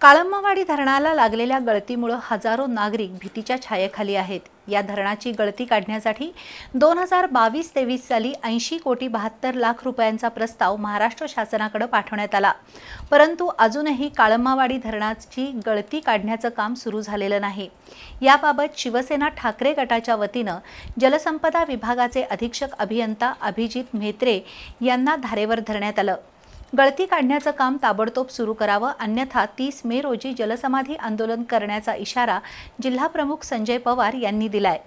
काळंबावाडी धरणाला लागलेल्या गळतीमुळं हजारो नागरिक भीतीच्या छायेखाली आहेत. या धरणाची गळती काढण्यासाठी दोन हजार बावीस तेवीस साली ऐंशी कोटी बहात्तर लाख रुपयांचा प्रस्ताव महाराष्ट्र शासनाकडे पाठवण्यात आला. परंतु अजूनही काळंबावाडी धरणाची गळती काढण्याचं काम सुरू झालेलं नाही. याबाबत शिवसेना ठाकरे गटाच्या वतीनं जलसंपदा विभागाचे अधीक्षक अभियंता अभिजित म्हेत्रे यांना धारेवर धरण्यात आलं. गळती काढण्याचं काम ताबडतोब सुरू करावं अन्यथा तीस मे रोजी जलसमाधी आंदोलन करण्याचा इशारा जिल्हाप्रमुख संजय पवार यांनी दिलाय.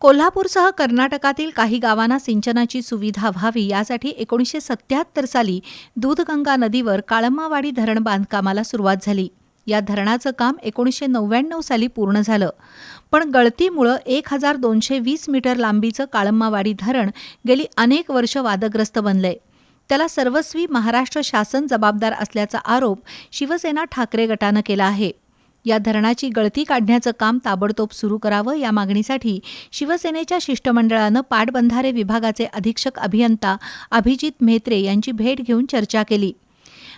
कोल्हापूरसह कर्नाटकातील काही गावांना सिंचनाची सुविधा व्हावी यासाठी एकोणीसशे सत्याहत्तर साली दूधगंगा नदीवर काळम्मावाडी धरण बांधकामाला सुरुवात झाली. या धरणाचं काम एकोणीसशे नव्याण्णव साली पूर्ण झालं. पण गळतीमुळं एक हजार दोनशे वीस मीटर लांबीचं काळम्मावाडी धरण गेली अनेक वर्ष वादग्रस्त बनलंय. त्याला सर्वस्वी महाराष्ट्र शासन जबाबदार असल्याचा आरोप शिवसेना ठाकरे गटानं केला आहे. या धरणाची गळती काढण्याचं काम ताबडतोब सुरू करावं या मागणीसाठी शिवसेनेच्या शिष्टमंडळानं पाटबंधारे विभागाचे अधीक्षक अभियंता अभिजित म्हेत्रे यांची भेट घेऊन चर्चा केली.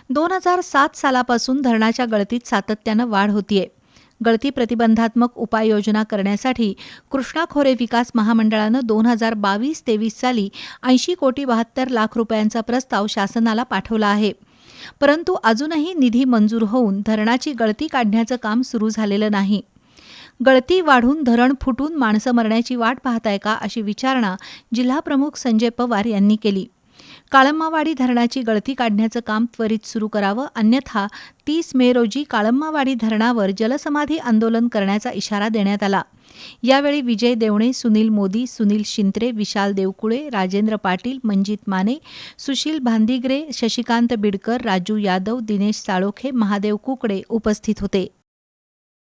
दोन हजार सात सालापासून धरणाच्या गळतीत सातत्यानं वाढ होतीये. गळती प्रतिबंधात्मक उपाययोजना करण्यासाठी कृष्णा खोरे विकास महामंडळानं दोन हजार बावीस तेवीस साली ऐंशी कोटी बहात्तर लाख रुपयांचा प्रस्ताव शासनाला पाठवला आहे. परंतु अजूनही निधी मंजूर होऊन धरणाची गळती काढण्याचं काम सुरू झालेलं नाही. गळती वाढून धरण फुटून माणसं मरण्याची वाट पाहताय का अशी विचारणा जिल्हाप्रमुख संजय पवार यांनी केली. काळम्मावाडी धरणाची गळती काढण्याचं काम त्वरित सुरू करावं. अन्यथा तीस मे रोजी काळम्मावाडी धरणावर जलसमाधी आंदोलन करण्याचा इशारा देण्यात आला. यावेळी विजय देवणे सुनील मोदी सुनील शिंत्रे विशाल देवकुळे राजेंद्र पाटील मंजित माने सुशील भांदिग्रे शशिकांत बिडकर राजू यादव दिनेश साळोखे महादेव कुकडे उपस्थित होते.